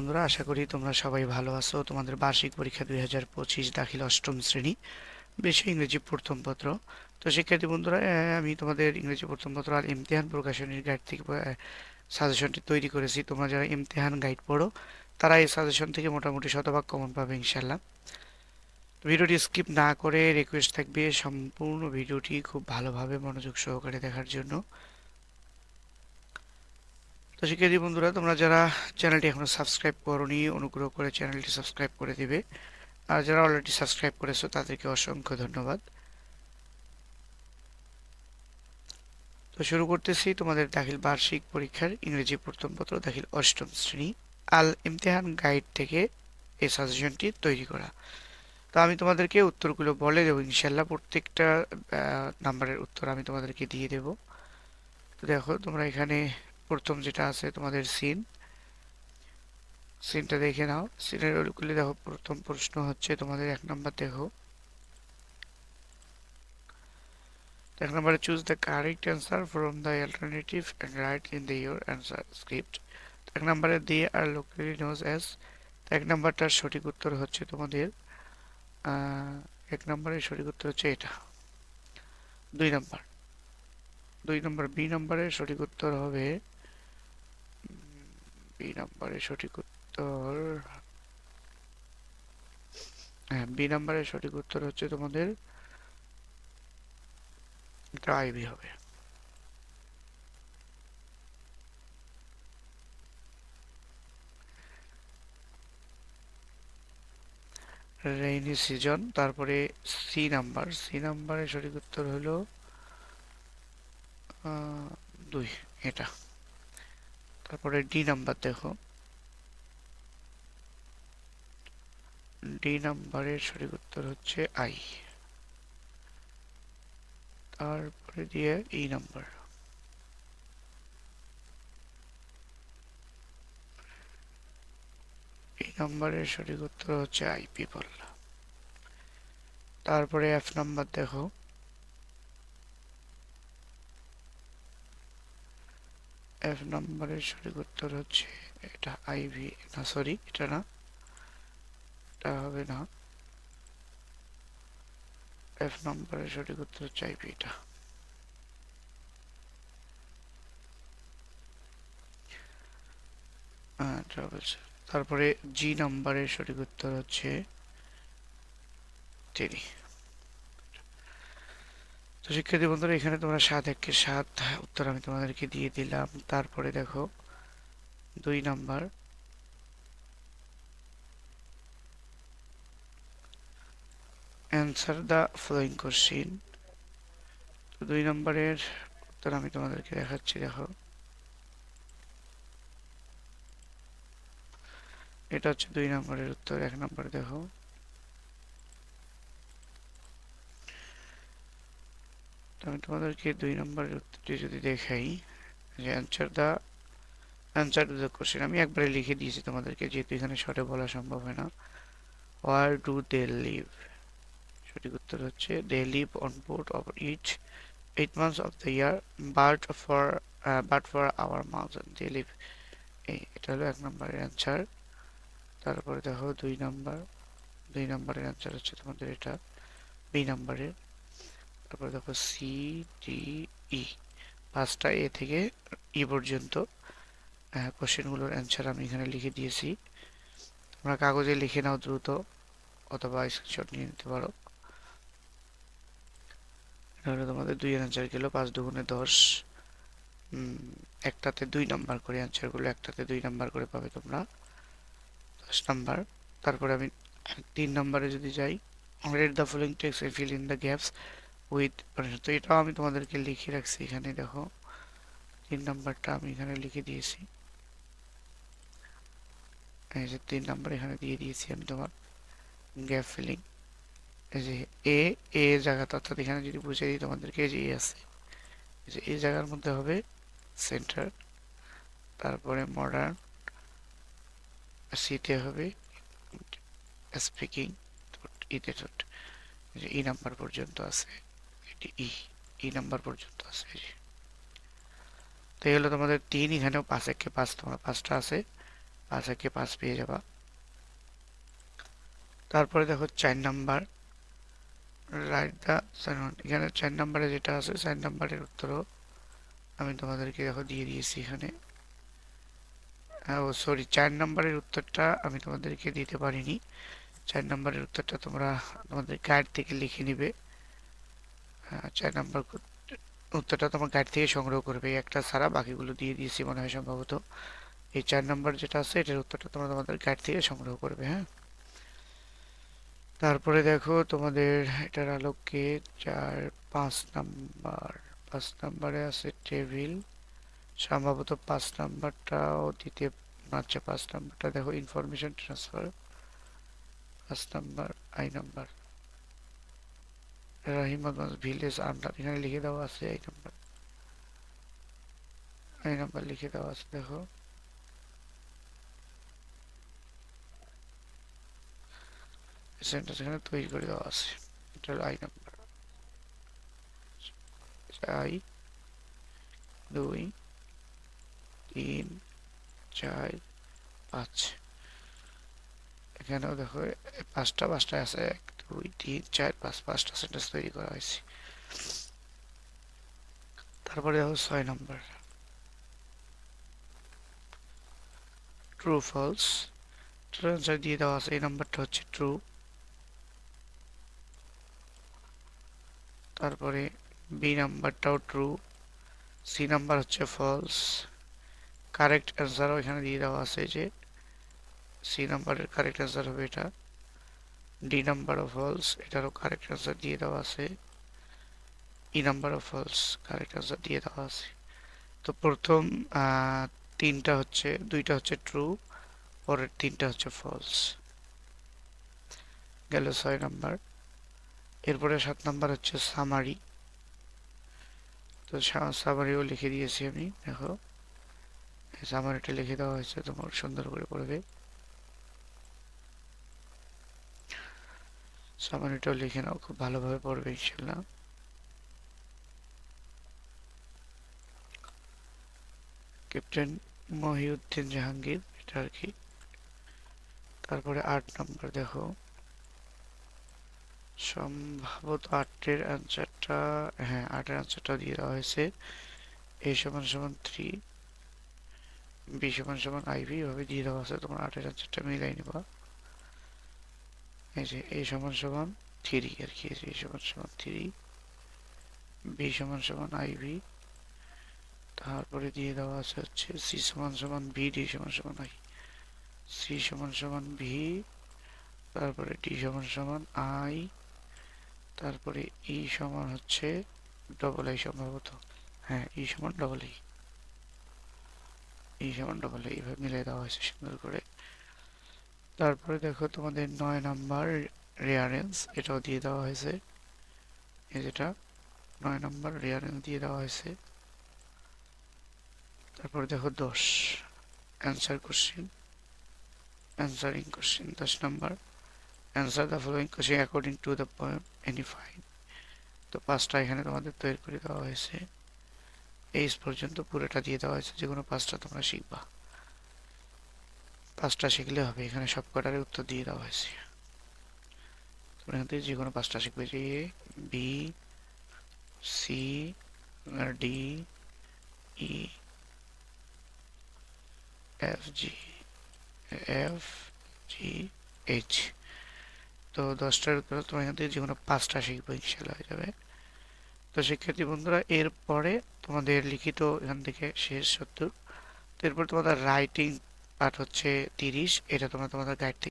বন্ধুরা, আশা করি তোমরা সবাই ভালো আছো। তোমাদের বার্ষিক পরীক্ষা দুই হাজার পঁচিশ দাখিল অষ্টম শ্রেণি, বেশি ইংরেজি প্রথম পত্র। তো শিক্ষার্থী বন্ধুরা আমি তোমাদের ইংরেজি প্রথম পত্র আর ইমতিহান প্রকাশনীর গাইড থেকে সাজেশনটি তৈরি করেছি। তোমরা যারা ইমতিহান গাইড পড়ো, তারা এই সাজেশন থেকে মোটামুটি শতভাগ কমন পাবে ইনশাল্লাহ ভিডিওটি স্কিপ না করে রিকোয়েস্ট থাকবে, সম্পূর্ণ ভিডিওটি খুব ভালোভাবে মনোযোগ সহকারে দেখার জন্য। তো শিক্ষার্থী বন্ধুরা, তোমরা যারা চ্যানেলটি এখনও সাবস্ক্রাইব করনি, অনুগ্রহ করে চ্যানেলটি সাবস্ক্রাইব করে দিবে। আর যারা অলরেডি সাবস্ক্রাইব করেছ, তাদেরকে অসংখ্য ধন্যবাদ। তো শুরু করতেছি তোমাদের দাখিল বার্ষিক পরীক্ষার ইংরেজি প্রথম পত্র, দাখিল অষ্টম শ্রেণি, আল ইমতেহান গাইড থেকে এই সাজেশনটি তৈরি করা। তো আমি তোমাদেরকে উত্তরগুলো বলে দেবো ইনশাল্লাহ প্রত্যেকটা নাম্বারের উত্তর আমি তোমাদেরকে দিয়ে দেব। তো দেখো, তোমরা এখানে প্রথম যেটা আছে তোমাদের সিন। সিনটা দেখে নাও। সিনের ওইগুলি দেখো, প্রথম প্রশ্ন হচ্ছে তোমাদের এক নাম্বার দেখো। এক নম্বরে choose the correct answer from the alternative and write in the your answer script এক নম্বরে দিয়ে আর লোকালি নোজ অ্যাজ এক নাম্বারটার সঠিক উত্তর হচ্ছে তোমাদের এক নম্বরের সঠিক উত্তর হচ্ছে এটা। দুই নাম্বার। দুই নম্বর, বি নম্বরের সঠিক উত্তর হবে বি নম্বরের সঠিক উত্তর। হ্যাঁ বি নম্বরের সঠিক উত্তর হচ্ছে তোমাদের এটা হবে। রেইনি সিজন তারপরে সি নাম্বার সি নাম্বারের সঠিক উত্তর হলো দুই, এটা। তারপরে ডি নাম্বার দেখো। ডি নাম্বারের সঠিক উত্তর হচ্ছে আই তারপরে দিয়ে ই নাম্বার এই নাম্বারের সঠিক উত্তর হচ্ছে আই পিপল তারপরে এফ নাম্বার দেখো। নাম্বারের সঠিক উত্তর হচ্ছে এটা আইভি না সরি এটা না এটা হবে না এফ নাম্বারের সঠিক উত্তর হচ্ছে আইভি এটা তারপরে জি নাম্বারের সঠিক উত্তর হচ্ছে তিনি তো শিক্ষার্থী বন্ধুরা, এখানে তোমরা সাত একে সাত উত্তর আমি তোমাদেরকে দিয়ে দিলাম। তারপরে দেখো, দুই number. Answer the following question তো দুই নম্বরের উত্তর আমি তোমাদেরকে দেখাচ্ছি, দেখো। এটা হচ্ছে দুই নম্বরের উত্তর, এক নম্বর দেখো। তো আমি তোমাদেরকে দুই নম্বরের উত্তরটি যদি দেখাই, যে answer the answer to the question আমি একবারে লিখে দিয়েছি তোমাদেরকে, যেহেতু এখানে শর্টে বলা সম্ভব হয় না। ওয়ার ডু দে লিভ সঠিক উত্তর হচ্ছে they live on board of each eight months of the year but for but for our mouth they live এই এটা হলো এক নম্বরের অ্যান্সার তারপরে দেখো, দুই নম্বর, দুই নাম্বারের অ্যান্সার হচ্ছে তোমাদের এটা বি নাম্বারের। তারপরে দেখো সি ডি ই পাঁচটা এ থেকে ই পর্যন্ত কোশ্চেনগুলোর অ্যান্সার আমি এখানে লিখে দিয়েছি। তোমরা কাগজে লিখে নাও দ্রুত, অথবা স্ক্রিনশট নিয়ে নিতে পারো। এটা হলো তোমাদের দুই অ্যান্সার গেল, পাঁচ দুগুণে দশ। একটাতে দুই নাম্বার করে অ্যান্সারগুলো একটাতে দুই নাম্বার করে পাবে তোমরা। দশ নাম্বার তারপরে আমি তিন নাম্বারে যদি যাই read the following text fill in the gaps with তো এটাও আমি তোমাদেরকে লিখে রাখছি এখানে, দেখো। তিন নাম্বারটা আমি এখানে লিখে দিয়েছি। এই যে তিন নাম্বার এখানে দিয়ে দিয়েছি আমি তোমার গ্যাপ ফিলিং এই যে এ এ জায়গাটা, অর্থাৎ এখানে যদি বুঝে দিই তোমাদেরকে যে এ আছে। এই যে এই জায়গার মধ্যে হবে সেন্টার তারপরে মডার্ন সিতে হবে স্পিকিং ইতে ই নাম্বার পর্যন্ত আছে। এটি ই ই নাম্বার পর্যন্ত আছে তো এই হলো তোমাদের তিন, এখানেও পাঁচ একে পাঁচ, তোমার পাঁচটা আছে। পাঁচ একে পাঁচ পেয়ে যাবা। তারপরে দেখো চার নাম্বার। রাইট দা এখানে চার নাম্বারে যেটা আছে, চার নাম্বারের উত্তরও আমি তোমাদেরকে দেখো দিয়ে দিয়েছি এখানে। ও সরি চার নাম্বারের উত্তরটা আমি তোমাদেরকে দিতে পারিনি। চার নাম্বারের উত্তরটা তোমরা তোমাদের গাইড থেকে লিখে নিবে। চার নাম্বার উত্তরটা তোমার গাইড থেকে সংগ্রহ করবে। একটা ছাড়া বাকিগুলো দিয়ে দিয়েছি মনে হয় সম্ভবত। এই চার নাম্বার যেটা আছে, এটার উত্তরটা তোমরা তোমাদের গাইড থেকে সংগ্রহ করবে হ্যাঁ? তারপরে দেখো তোমাদের এটার আলোকে চার, পাঁচ নাম্বার। পাঁচ নাম্বারে আছে টেবিল সম্ভবত পাঁচ নাম্বারটাও দিতে আচ্ছা পাঁচ নাম্বারটা দেখো ইনফরমেশন ট্রান্সফার পাঁচ number I number Rahimganj village আমলার এখানে লিখে দেওয়া আছে আই নাম্বার। আই নাম্বার লিখে দেওয়া আছে, দেখো। সেন্টেন্স এখানে তৈরি করে দেওয়া আছে, এটা আই নাম্বার। আই দুই, তিন, চার, পাঁচ। এখানেও দেখো, পাঁচটা পাঁচটা আছে এক। দুই তিন চার, পাঁচ, পাঁচটা সেন্টেন্স তৈরি করা হয়েছে। তারপরে দেখো ছয় নম্বর। ট্রু ফলস আনসার দিয়ে দেওয়া আছে, এই নাম্বারটা হচ্ছে ট্রু তারপরে বি নাম্বারটাও ট্রু সি নাম্বার হচ্ছে ফলস কারেক্ট অ্যান্সারও এখানে দিয়ে দেওয়া আছে যে সি নাম্বারের কারেক্ট অ্যান্সার হবে এটা। ডি নাম্বার অফ ফলস এটারও কারেক্ট অ্যান্সার দিয়ে দেওয়া আছে। E number of false correct answer দিয়ে দেওয়া আছে। তো প্রথম তিনটা হচ্ছে, দুইটা হচ্ছে ট্রু পরের তিনটা হচ্ছে ফলস গেল ছয় নাম্বার এরপরে সাত নাম্বার হচ্ছে সামারি তো সামারিও লিখে দিয়েছি আমি, দেখো। সামারিটা লিখে দেওয়া হয়েছে, তোমার সুন্দর করে পড়বে। সামারিটাও লিখে নাও, খুব ভালোভাবে পড়বে ইনশাল্লাহ। ক্যাপ্টেন মহিউদ্দিন জাহাঙ্গীর, এটা আর কি। তারপরে আট নম্বর দেখো। সম্ভবত আটের অ্যান্সারটা হ্যাঁ আটের অ্যান্সারটা দিয়ে দেওয়া হয়েছে। এ সমান সমান থ্রি বি সমান সমান আইভি এভাবে দিয়ে দেওয়া আছে, তোমার আটের অ্যান্সারটা মিলাই নিবা। এই যে এ সমান সমান থ্রি আর কি এ সমান সমান থ্রি বি সমান সমান আইভি তারপরে দিয়ে দেওয়া আছে হচ্ছে সি সমান সমান ভি ডি সমান সমান আই সি সমান সমান ভি তারপরে ডি সমান সমান আই তারপরে ই সমান হচ্ছে ডবল আই সম্ভবত। হ্যাঁ ই সমান ডবল আই ই সমান ডবল আই এইভাবে মিলিয়ে দেওয়া হয়েছে সুন্দর করে। তারপরে দেখো তোমাদের নয় নাম্বার রেয়ারেন্স এটাও দিয়ে দেওয়া হয়েছে। এই যেটা, নয় নাম্বার রেয়ারেন্স দিয়ে দেওয়া হয়েছে। তারপরে দেখো দশ অ্যান্সার কোশ্চেন অ্যান্সারিং কোশ্চেন দশ number answer the following question according to the poem any five তো পাঁচটা এখানে তোমাদের তৈরি করে দেওয়া হয়েছে। এই পর্যন্ত পুরোটা দিয়ে দেওয়া হয়েছে যে কোনো পাঁচটা তোমরা শিখবা। পাঁচটা শিখলে হবে। এখানে সব কটার উত্তর দিয়ে দেওয়া হয়েছে। তোমরা এখান থেকে যে কোনো পাঁচটা শিখবে। যে বি, সি আর D, E, F, G F, G, H. তো দশটার উত্তর তোমার এখান থেকে যে কোনো পাঁচটা শিখব ইনশাল্লাহ হয়ে যাবে। তো শিক্ষার্থী বন্ধুরা, এরপরে তোমাদের লিখিত এখান থেকে শেষ সত্তর তো এরপর তোমাদের রাইটিং পার্ট হচ্ছে তিরিশ এটা তোমরা তোমাদের গাইড থেকে